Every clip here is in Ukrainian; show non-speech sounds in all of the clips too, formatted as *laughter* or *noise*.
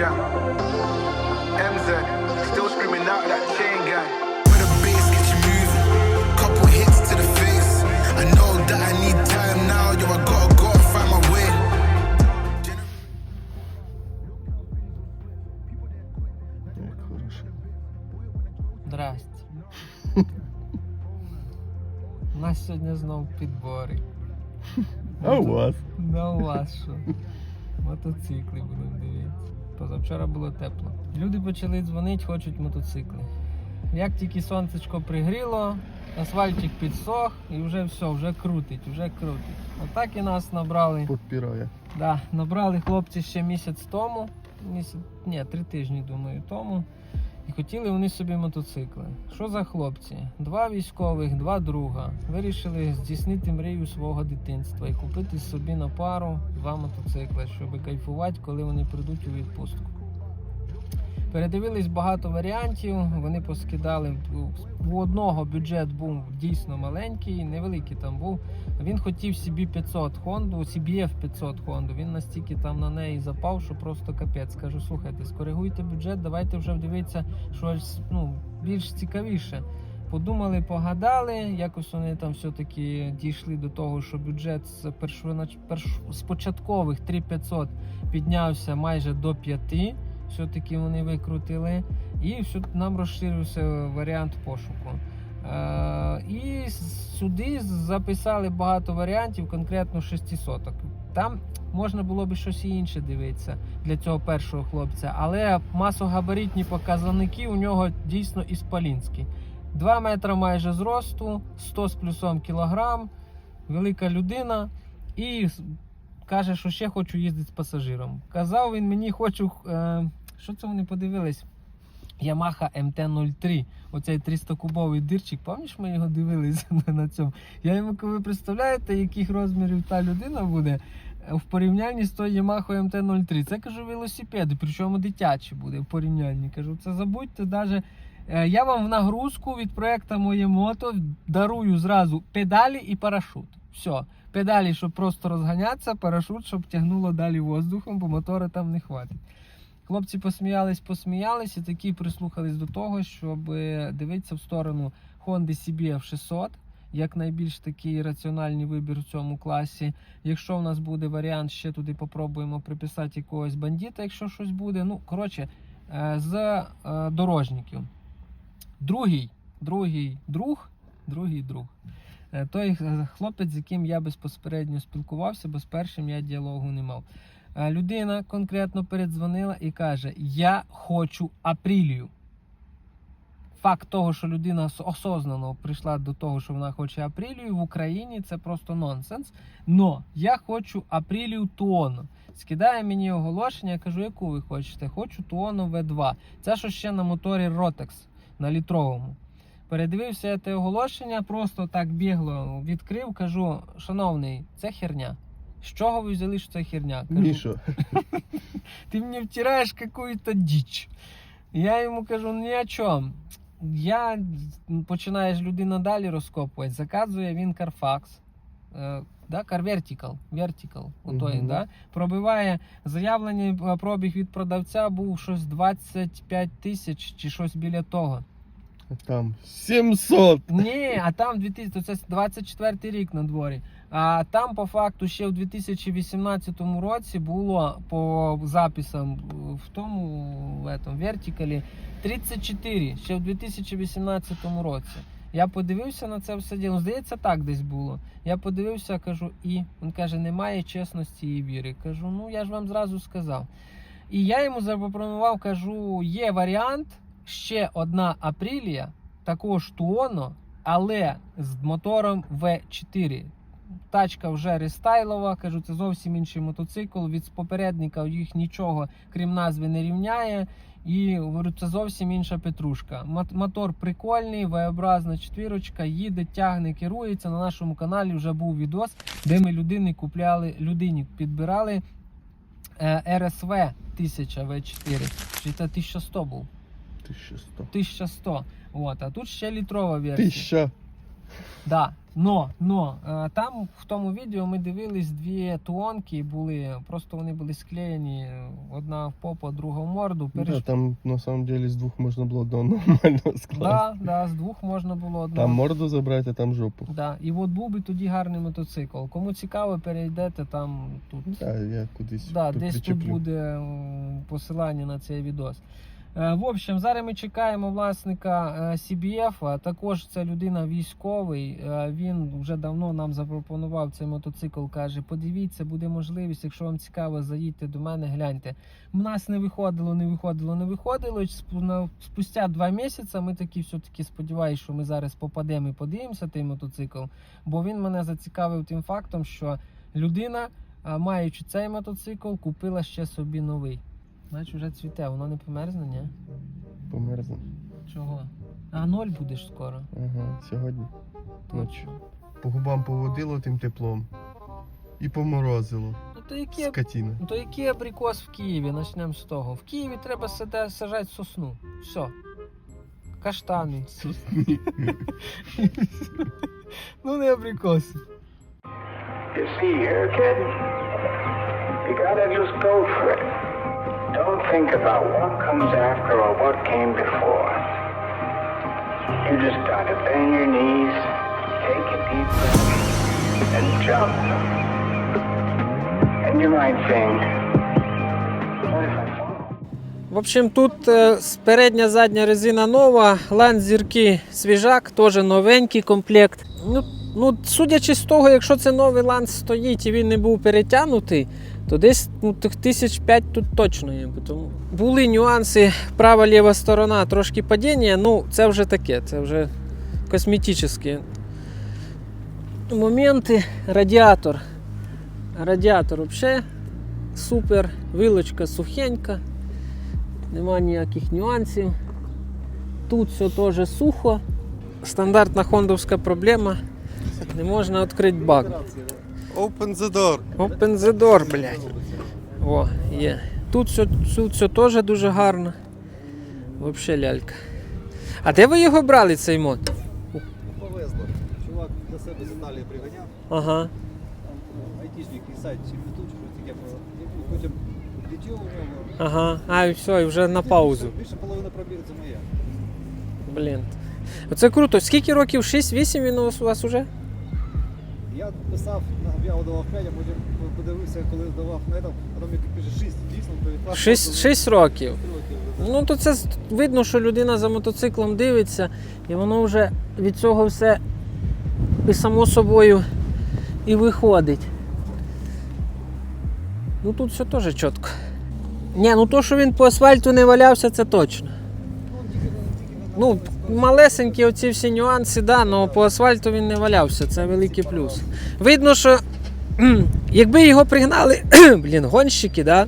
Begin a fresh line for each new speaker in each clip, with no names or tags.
jam. MZ, still screaming out that chain gang. Where the bass gets you moving. Couple hits to the face. I know that I need time now. Yo, I gotta go and find my way.
Здрасте. У нас сьогодні знов підбори.
А у вас?
Да у вас що? Мотоцикли будемо дивитися. Позавчора було тепло. Люди почали дзвонити, хочуть мотоцикли. Як тільки сонцечко пригріло, асфальтик підсох і вже все, вже крутить, вже крутить. Отак і нас набрали.
Підпирає.
Да, набрали хлопці ще місяць тому, місяць, ні, три тижні, думаю, тому. І хотіли вони собі мотоцикли. Що за хлопці? Два військових, два друга. Вирішили здійснити мрію свого дитинства і купити собі на пару два мотоцикли, щоб кайфувати, коли вони прийдуть у відпустку. Передивились багато варіантів, вони поскидали. У одного бюджет був дійсно маленький, невеликий там був. Він хотів CB 500 Honda, CBF 500 Honda. Він настільки там на неї запав, що просто капець. Кажу, слухайте, скоригуйте бюджет, давайте вже дивитися щось ну, більш цікавіше. Подумали, погадали, якось вони там все-таки дійшли до того, що бюджет з, перш... з початкових 3500 піднявся майже до 5. Все-таки вони викрутили. І все, нам розширився варіант пошуку. Е, і сюди записали багато варіантів, конкретно 600. Там можна було б щось інше дивитися для цього першого хлопця, але масогабаритні показники у нього дійсно іспалінські. 2 метри майже зросту, 100 з плюсом кілограм, велика людина і каже, що ще хочу їздити з пасажиром. Казав він мені, хочу. Е, що це вони подивились? Yamaha MT-03, оцей 300-кубовий дирчик, пам'ятаєш, ми його дивилися *laughs* на цьому. Я йому кажу, ви представляєте, яких розмірів та людина буде е, в порівнянні з тою Yamaha MT-03. Це кажу велосипеди, причому дитячі буде в порівнянні. Кажу, це забудьте навіть. Я вам в нагрузку від проекту Моє мото дарую зразу педалі і парашут. Все. Педалі, щоб просто розганятися, парашут, щоб тягнуло далі воздухом, бо мотора там не хватить. Хлопці посміялись, посміялись і такі прислухались до того, щоб е, дивитися в сторону Honda CBF 600, як найбільш такий раціональний вибір в цьому класі. Якщо в нас буде варіант, ще туди попробуємо приписати якогось бандита, якщо щось буде. Ну, коротше, е, з е, дорожників. Другий, другий друг, другий друг. Той хлопець, з яким я безпосередньо спілкувався, бо з першим я діалогу не мав. Е, Людина конкретно передзвонила і каже: Я хочу апрілію. Факт того, що людина осознано прийшла до того, що вона хоче апрілію в Україні, це просто нонсенс. Но я хочу апрілію Туоно. Скидає мені оголошення, я кажу, яку ви хочете? Хочу Туоно V2. Це що ще на моторі Rotex на літровому. Передивився я те оголошення, просто так бігло відкрив, кажу, шановний, це херня. З чого ви взяли, що це херня? Кажу,
Мішо. *laughs*
ты мне втираешь какую-то дичь. Я йому кажу, ні о чому. Я починаєш людина далі розкопувати, заказує він. Е, да, отой,
Мгм.
да, пробиває заявлений е, пробіг від продавця був щось 25 тисяч чи щось біля того.
Там 700.
Ні, а там 2000, то це 24 рік на дворі. А там по факту ще в 2018 році було по записам в тому в этом, вертикалі 34 ще в 2018 році. Я подивився на це все діло. Здається, так десь було. Я подивився, кажу, і він каже, немає чесності і віри. Кажу, ну я ж вам зразу сказав. І я йому запропонував, кажу, є варіант, ще одна апрілія, також Туоно, але з мотором V4. Тачка вже рестайлова, кажу, це зовсім інший мотоцикл. Від попередника їх нічого, крім назви, не рівняє. І говорю, це зовсім інша петрушка. Мотор прикольний, V-образна четвірочка, їде, тягне, керується. На нашому каналі вже був відос, де ми людини купляли, людині підбирали РСВ 1000 V4. Чи це 1100 був?
1100.
1100. От, а тут ще літрова версія.
1000.
Да. Но, но е, там в тому відео ми дивились дві туонки були, просто вони були склеєні, одна в попу, друга в морду. Переш...
Да, там на самом деле з двох можна було до *laughs* нормального скласти.
да, да, з двох можна було одного.
Там морду забрати, а там жопу.
Да. І от був би тоді гарний мотоцикл. Кому цікаво, перейдете там тут.
Так, я кудись
Да, десь тут буде посилання на цей відос. Е, В общем, зараз ми чекаємо власника е, CBF, також це людина військовий. Е, Він вже давно нам запропонував цей мотоцикл. Каже: подивіться, буде можливість, якщо вам цікаво, заїдьте до мене, гляньте. У нас не виходило, не виходило, не виходило. Спу- Спустя два місяці ми такі все-таки сподіваюся, що ми зараз попадемо і подивимося той мотоцикл. Бо він мене зацікавив тим фактом, що людина маючи цей мотоцикл, купила ще собі новий. Значить, вже цвіте, воно не померзне, ні?
Померзне.
Чого? А ноль будеш скоро.
Ага, сьогодні. Ночі. По губам поводило тим теплом. І поморозило.
Ну то який,
Скотіна.
ну, то який абрикос в Києві? Почнемо з того. В Києві треба саде- сажати сосну. Все. Каштани. *laughs* ну не абрикоси.
You see here, kid, you gotta just go for it. Don't think about what comes after or what came before. You just gotta bend your knees, take a deep breath, and jump. And you might think?
В общем, тут е, передня задня резина нова, ланц зірки свіжак, теж новенький комплект. Ну, ну, судячи з того, якщо це новий ланц стоїть і він не був перетягнутий, то десь ну, тих тисяч п'ять тут точно є. Тому були нюанси, права ліва сторона, трошки падіння, ну це вже таке, це вже косметичні моменти. Радіатор. Радіатор взагалі супер, вилочка сухенька. Нема ніяких нюансів. Тут все теж сухо. Стандартна хондовська проблема. Не можна відкрити бак.
Open the door.
Open the door, блядь. О, є. Тут все, тут все теж дуже гарно. Вообще лялька. А де ви його брали, цей мод?
Повезло. Чувак до себе з Італії приганяв,
Ага.
там айтішник і сайт чи чи щось таке. було. І потім літів у нього.
Ага. А, і все, і вже на паузу.
Більше половини пробігу це моя.
Блін. Оце круто. Скільки років? 6-8 він у вас уже?
Я писав, об'яву давав 5, а потім подивився, коли давав на этом, а там пише 6, дійсно, то від
6, 6 років. Ну то це видно, що людина за мотоциклом дивиться, і воно вже від цього все і само собою і виходить. Ну тут все теж чітко. Ні, ну то, що він по асфальту не валявся, це точно. Ну, малесенькі оці всі нюанси, да, але по асфальту він не валявся, це великий плюс. Видно, що якби його пригнали, *clears throat* блін, гонщики, да,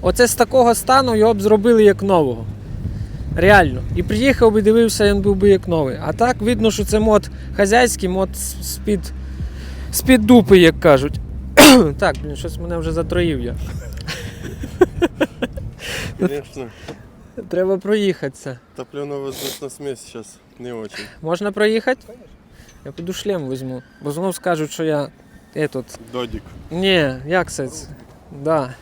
Оце з такого стану його б зробили як нового. Реально. І приїхав би, дивився, він був би як новий. А так видно, що це мод хазяйський, мод з-під, з-під дупи, як кажуть. *clears throat* так, блін, щось мене вже затроїв я.
Конечно.
Треба проїхатися.
Топлено-воздушна смесь зараз не очень.
Можна проїхати? Я піду шлем візьму. Бо знов скажуть, що я. Этот...
Додік.
Ні, як це? Да.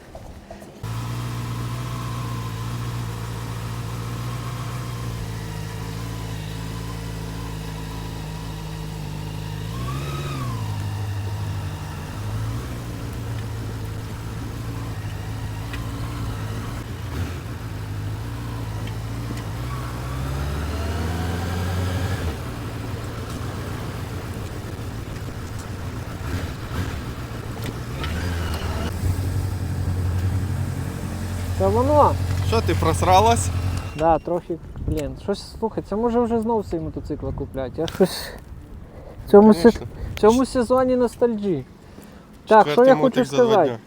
Та воно.
Що ти просралась?
Да, трохи, блін, щось слухай, це може вже знов цей мотоцикл купляти. Я щось в цьому, се...
Конечно.
в цьому сезоні ностальджі. Так, що
Четвертий
я хочу
мотик за два
сказати?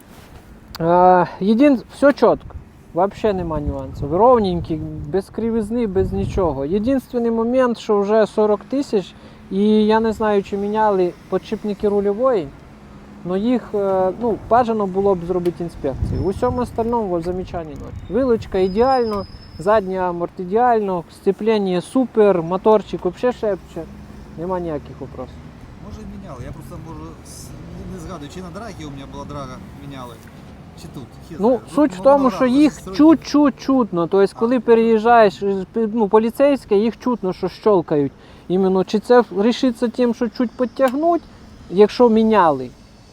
дня.
А, єдин, все чітко. Взагалі нема нюансів. Ровненький, без кривизни, без нічого. Єдиний момент, що вже 40 тисяч, і я не знаю, чи міняли подшипники рульової, але їх е, ну, бажано було б зробити інспекцію. У всьому остальному замічання ноль. Вилучка ідеально, задня аморт ідеально, сцеплення супер, моторчик взагалі шепче. Нема ніяких вопросів.
Може міняли. Я просто можу не- згадую, чи на драгі у мене була драга міняли, чи тут. Хір
Ну, суть в
ну,
тому,
ну,
що їх чуть-чуть чутно. Тобто, коли переїжджаєш, е, ну, поліцейське, їх чутно, що щолкають. Іменно, чи це рішиться тим, що чуть підтягнуть, якщо міняли,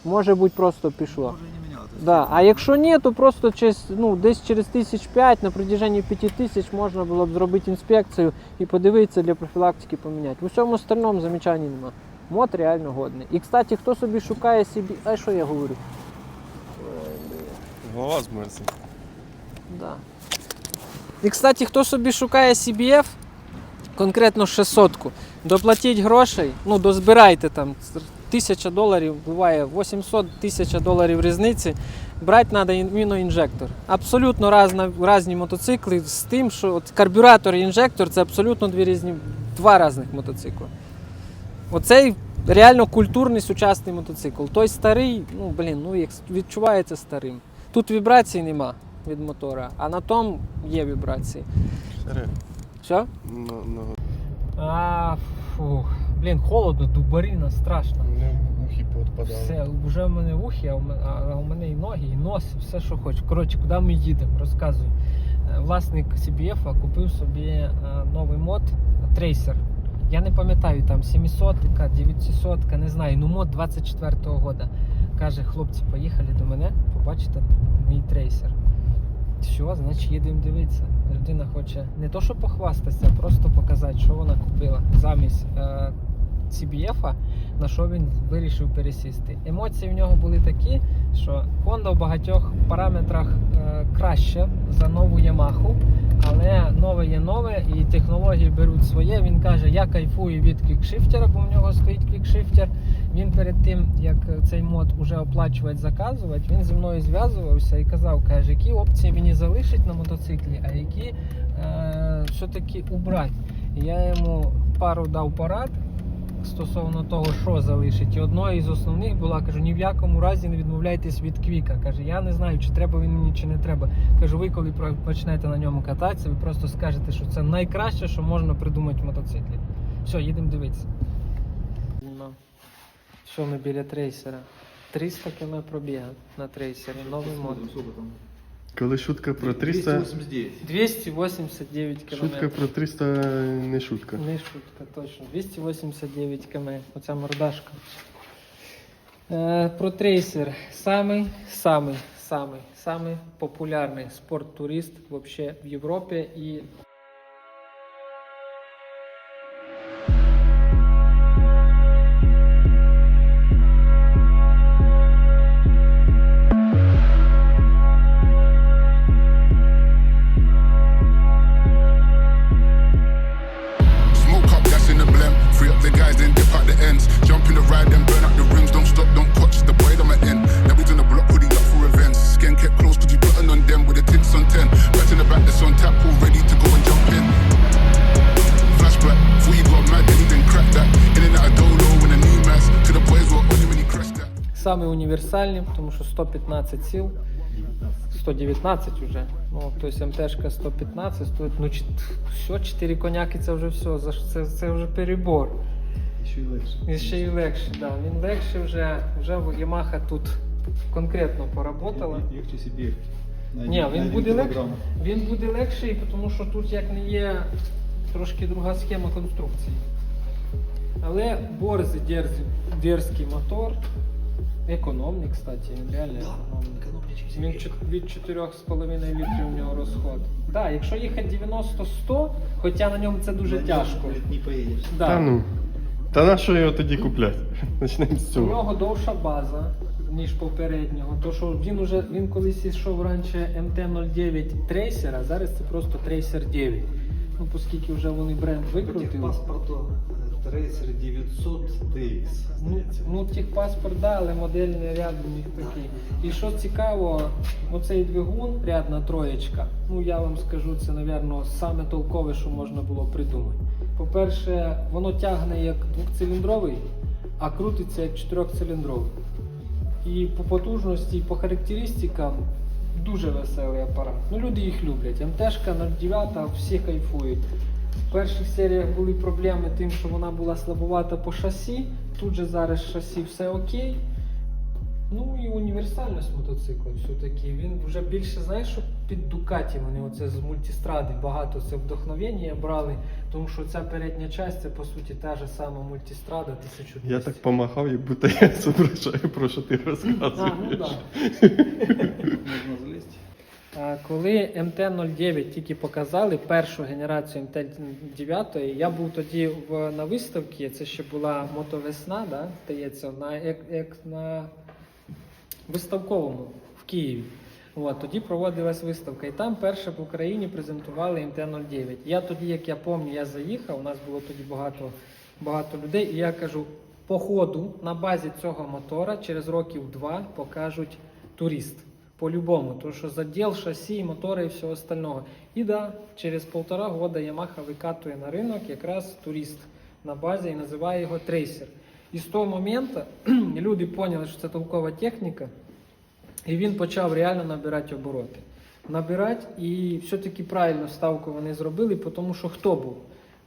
може бути просто пішло.
Може і не тобто
Да. А якщо ні, то просто через, ну, десь через тисяч п'ять на протяженні п'яти тисяч можна було б зробити інспекцію і подивитися для профілактики поміняти. В усьому остальному замічань нема. Мод реально годний. І, кстати, хто собі шукає собі. А що я говорю?
Голова змерзла.
Да. І, кстати, хто собі шукає CBF, конкретно 600, доплатіть грошей, ну, дозбирайте там тисяча доларів, буває 800 тисяча доларів різниці. Брати треба міноінжектор. Абсолютно разна, різні мотоцикли з тим, що от карбюратор і інжектор це абсолютно дві різні, два різних мотоцикли. Оцей реально культурний сучасний мотоцикл. Той старий, ну блін, ну як відчувається старим. Тут вібрацій нема від мотора, а на тому є вібрації.
Серед.
Все?
Ну, ну,
А, фух. Блін, холодно, дубаріна, страшно.
не вухи поотпадали.
Все, вже в мене вухи, а у мене, а у мене і ноги, і нос, все, що хочу. Коротше, куди ми їдемо, розказую. Е, Власник CBF купив собі е, новий мод Tracer. Я не пам'ятаю, там 700, 900, не знаю, ну мод 24-го года. Каже, хлопці, поїхали до мене, побачите мій трейсер. Все, значить їдемо дивитися. Людина хоче не то, що похвастатися, а просто показати, що вона купила замість е, CBF, на що він вирішив пересісти. Емоції в нього були такі, що Honda в багатьох параметрах е, краще за нову Yamaha, але нове є нове і технології беруть своє. Він каже, я кайфую від квікшифтера, бо в нього стоїть квікшифтер. Він перед тим, як цей мод уже оплачувати, заказувати, він зі мною зв'язувався і казав, каже, які опції мені залишить на мотоциклі, а які е, все-таки убрати. Я йому пару дав порад стосовно того, що залишить. І одною із основних була, кажу, ні в якому разі не відмовляйтесь від квіка. Каже, я не знаю, чи треба він мені, чи не треба. Кажу, ви коли почнете на ньому кататися, ви просто скажете, що це найкраще, що можна придумати в мотоциклі. Все, їдемо дивитися. Що ми біля трейсера? 300 км пробіга на трейсері, новий мод.
Коли шутка про 300,
289 км.
шутка про 300 не шутка.
Не шутка, точно. 289 км. Оця мордашка. Е, про трейсер. Самий, самий, самий, самий популярний спорт-турист вообще в Європі і
that.
саме універсальні, тому що 115 сил. 119 вже. Ну, тобто МТшка 115, стоїть, ну, все, 4 коняки це вже все, це, це вже перебор.
Ще й легше.
І ще й легше, да. Він легше вже, вже Yamaha тут конкретно поработала.
Легче собі.
Ні, він буде легше. Він буде легший, тому що тут як не є трошки друга схема конструкції. Але борзий дерзкий мотор. Економний, кстати, він реально економний. Він від 4,5 літрів у нього розход. Так, да, якщо їхати 90-100, хоча на ньому це дуже тяжко.
Не поїдеш.
Да.
Та ну. Та на що його тоді купляти? *laughs* Почнемо з
У нього довша база, ніж попереднього. То що він уже він колись йшов раніше МТ-09 трейсера, зараз це просто трейсер 9. Ну, оскільки вже вони бренд викрутили.
Паспорту Tracer 900 DX.
Ну, ну техпаспорт, да, але модельний ряд у них такий. І що цікаво, оцей двигун, рядна троєчка, ну я вам скажу, це, напевно, саме толкове, що можна було придумати. По-перше, воно тягне як двохциліндровий, а крутиться як чотирьохциліндровий. І по потужності, і по характеристикам дуже веселий апарат. Ну, люди їх люблять. МТшка 09, всі кайфують. В перших серіях були проблеми тим, що вона була слабувата по шасі. Тут же зараз шасі все окей. Ну і універсальність мотоцикла все-таки. Він вже більше, знаєш, що під Дукаті вони оце з мультистради багато це вдохновення брали, тому що ця передня частина це по суті та ж сама мультистрада 1200.
Я так помахав, як будто я *laughs* зображаю, про що ти
А,
розказуєш.
ну да. *laughs* Коли МТ-09 тільки показали першу генерацію МТ-9, я був тоді в, на виставці, це ще була мотовесна, да, здається, на, як, як на виставковому в Києві. От, тоді проводилась виставка, і там перше в Україні презентували МТ-09. Я тоді, як я пам'ятаю, я заїхав, у нас було тоді багато, багато людей, і я кажу, по ходу на базі цього мотора через років два покажуть турист. По-любому, тому що заділ, шасі, мотори і всього остального. І да, через полтора года Yamaha викатує на ринок якраз турист на базі і називає його трейсер. І з того моменту *clears throat* люди поняли, що це толкова техніка, і він почав реально набирати обороти. Набирати, і все-таки правильну ставку вони зробили, тому що хто був?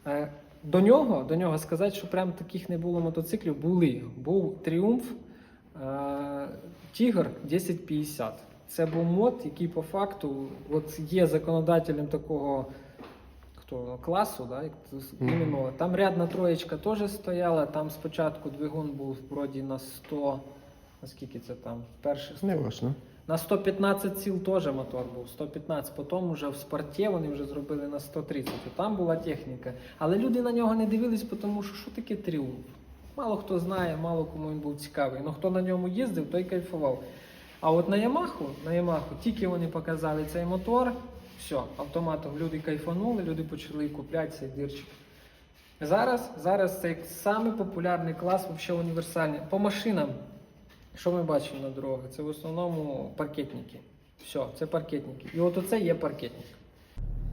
Е, До нього, до нього сказати, що прям таких не було мотоциклів, були. Був тріумф е, Тігр 1050. Це був мод, який по факту от є законодателем такого хто, класу, да, як
Мгм.
Там рядна троєчка теж стояла, там спочатку двигун був вроді на 100, наскільки це там, перших
Не важно.
на 115 сіл теж мотор був. 115, потім вже в спорті вони вже зробили на 130. І там була техніка. Але люди на нього не дивились, тому що що таке тріумф? Мало хто знає, мало кому він був цікавий. Ну хто на ньому їздив, той кайфував. А от на Ямаху, на Ямаху, тільки вони показали цей мотор, все, автоматом люди кайфанули, люди почали купляти цей дирчик. Зараз, зараз це самий популярний клас, взагалі універсальний. По машинам що ми бачимо на дорогах? Це в основному паркетники. Все, це паркетники. І от оце є паркетник.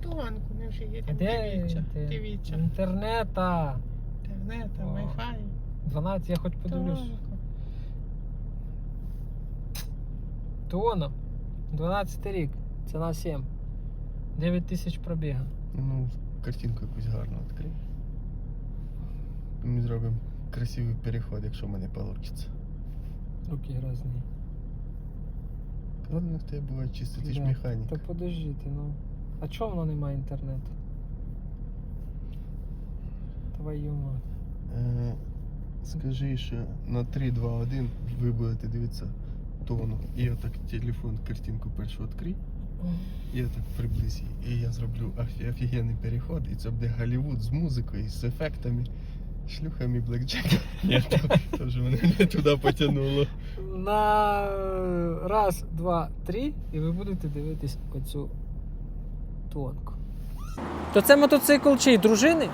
Туманку не вже їдемо.
Де
Дивіться, дивіться.
Інтернета.
Інтернет,
О.
Wi-Fi.
12, я хоч подивлюсь. Туоно. 12 рік. Ціна 7. 9 тисяч пробіга.
Ну, картинку якусь гарну відкрий. Ми зробимо красивий переход, якщо в мене вийде.
Руки грязні.
Ладно, в тебе буває чисто, ти ж
Да.
механік.
Та подождіть, ну. А чого воно немає інтернету? Твою мать.
Е, скажи, що на 3, 2, 1 ви будете дивитися тону. І отак телефон картинку першу відкрий. І отак приблизь. І я зроблю офігенний переход. І це буде Голлівуд з музикою, з ефектами, шлюхами, блекджеком. Ні, *laughs* то, вже мене не туди потягнуло.
На е, раз, два, три, і ви будете дивитись оцю тонку. То це мотоцикл чий? Дружини?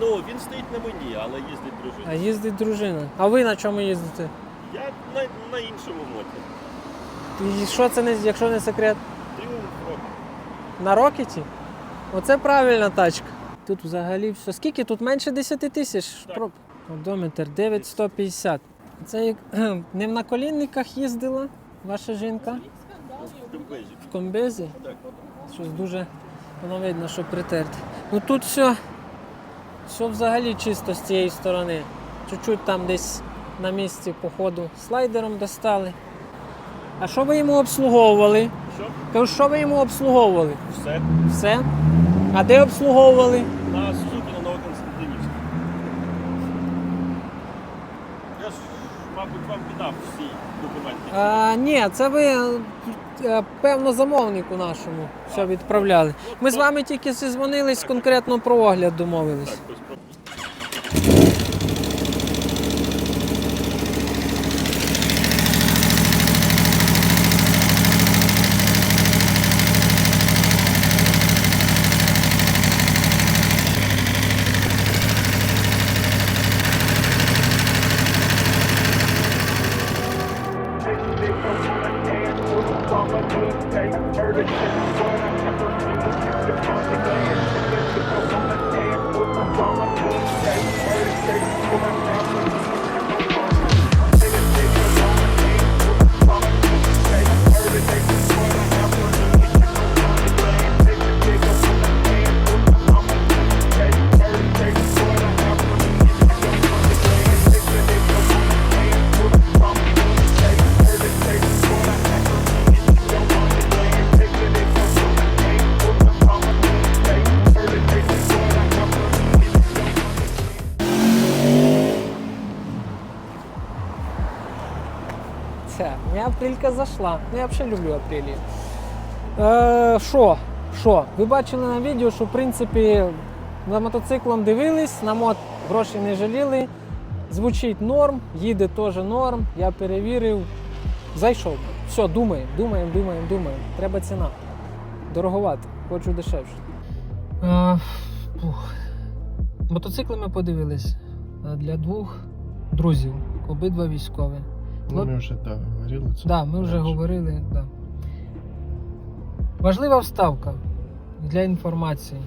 Ну, він стоїть на мені, але їздить дружина.
А їздить дружина. А ви на чому їздите?
Я на, на іншому моті.
І що це не, якщо не секрет?
Тріумф.
На Рокеті? Оце правильна тачка. Тут взагалі все. Скільки? Тут менше 10 тисяч
Так.
проб. Одометр 9150. Це як кхем, не в наколінниках їздила ваша жінка
В Дембезі.
в комбезі.
Так.
Щось дуже воно видно, що притерте. Ну тут все, все взагалі чисто з цієї сторони. Чуть-чуть там десь на місці походу слайдером достали. А що ви йому обслуговували?
Що?
Кажу, що ви йому обслуговували?
Все.
Все? А де обслуговували?
На Сузуки на Новоконстантинівську. Я ж, мабуть, вам піддав всі документи.
А, ні, це ви е, певно замовнику нашому все відправляли. Ми з вами тільки зізвонились конкретно про огляд домовились.
Так,
моя зайшла. Ну, я взагалі люблю апрелі. Е, Що? Що? Ви бачили на відео, що в принципі за мотоциклом дивились, на мод грошей не жаліли. Звучить норм, їде теж норм. Я перевірив. Зайшов. Все, думаємо, думаємо, думаємо, думаємо. Треба ціна. Дороговато, хочу дешевше. Е, ух. Мотоцикли ми подивились е, для двох друзів, обидва військові.
Ну, ми вже так говорили це.
Так, да, ми вже
раніше.
говорили. Да. Важлива вставка для інформації.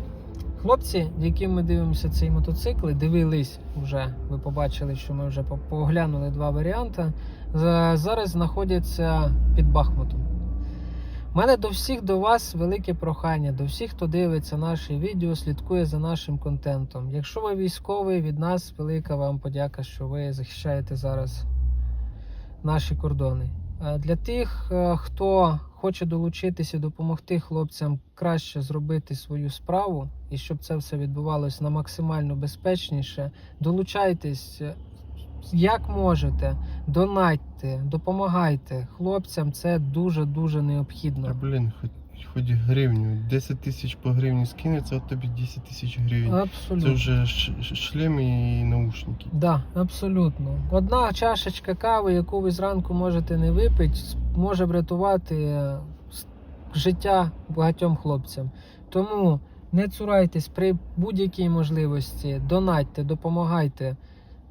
Хлопці, яким ми дивимося цей мотоцикл, дивились вже. Ви побачили, що ми вже поглянули два варіанти. Зараз знаходяться під Бахмутом. У мене до всіх до вас велике прохання, до всіх, хто дивиться наші відео, слідкує за нашим контентом. Якщо ви військовий, від нас велика вам подяка, що ви захищаєте зараз наші кордони. Е, Для тих, е, хто хоче долучитися, допомогти хлопцям краще зробити свою справу, і щоб це все відбувалося на максимально безпечніше, долучайтесь е, як можете, донатьте, допомагайте хлопцям. Це дуже дуже необхідно.
блін, хоч, хоч гривню. 10 тисяч по гривні скинеться, от тобі 10 тисяч гривень. Це вже шлем і наушники.
Да, абсолютно. Одна чашечка кави, яку ви зранку можете не випити, може врятувати е, життя багатьом хлопцям. Тому не цурайтесь при будь-якій можливості, донатьте, допомагайте.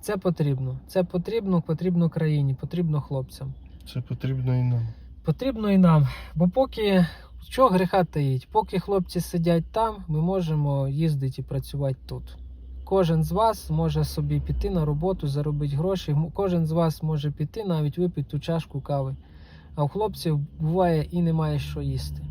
Це потрібно. Це потрібно, потрібно країні, потрібно хлопцям.
Це потрібно і нам.
Потрібно і нам. Бо поки що гріха таїть, поки хлопці сидять там, ми можемо їздити і працювати тут. Кожен з вас може собі піти на роботу, заробити гроші. Кожен з вас може піти навіть випити ту чашку кави. А у хлопців буває і немає що їсти.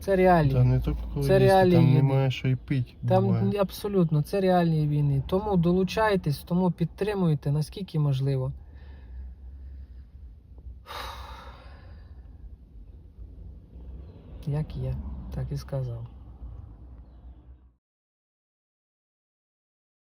Це реалії.
Та не тільки коли
Це
їсти,
реалії
там немає що й пити.
Там
буває.
абсолютно це реальні війни. Тому долучайтесь, тому підтримуйте наскільки можливо. Як є, так і сказав.